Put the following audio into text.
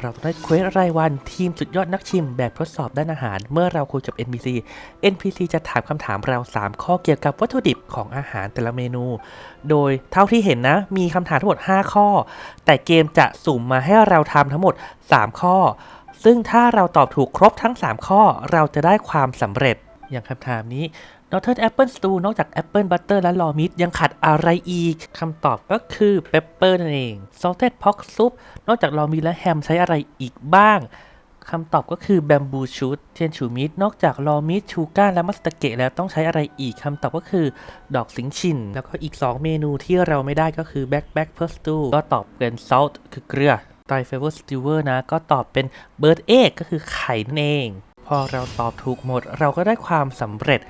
เราต้องได้เควสรายวันทีมสุดยอดนักชิมแบบทดสอบด้านอาหาร เมื่อเราคุยกับ NPC NPC จะถามคำถามเรา 3 ข้อเกี่ยวกับวัตถุดิบของอาหารแต่ละเมนู โดยเท่าที่เห็นนะ มีคำถามทั้งหมด 5 ข้อ แต่เกมจะสุ่มมาให้เราทำทั้งหมด 3 ข้อ ซึ่งถ้าเราตอบถูกครบทั้ง 3 ข้อ เราจะได้ความสำเร็จ อย่างคำถามนี้ Northern Apple Stew นอกจาก Apple Butter และ Raw Meat ยังขาดอะไรอีก คำตอบก็คือ Pepper นั่นเอง Salted Pork Soup นอกจาก Raw Meat และแฮมใช้อะไรอีกบ้างคำตอบก็คือ Bamboo Shoot เทียนชูมิตนอกจาก Raw Meat ชูก้าและมัสตเกะแล้วต้องใช้อะไรอีกคำตอบก็คือ ดอกสิงชิน แล้วก็อีก 2 เมนูที่เราไม่ได้ก็คือ Back Back Per Stew ก็ตอบเป็น Salt คือเกลือไตรเฟเวอร์สติวเวอร์นะ ก็ตอบเป็นเบิร์ดเอกก็คือไข่นั่นเอง พอเราตอบถูกหมด เราก็ได้ความสำเร็จ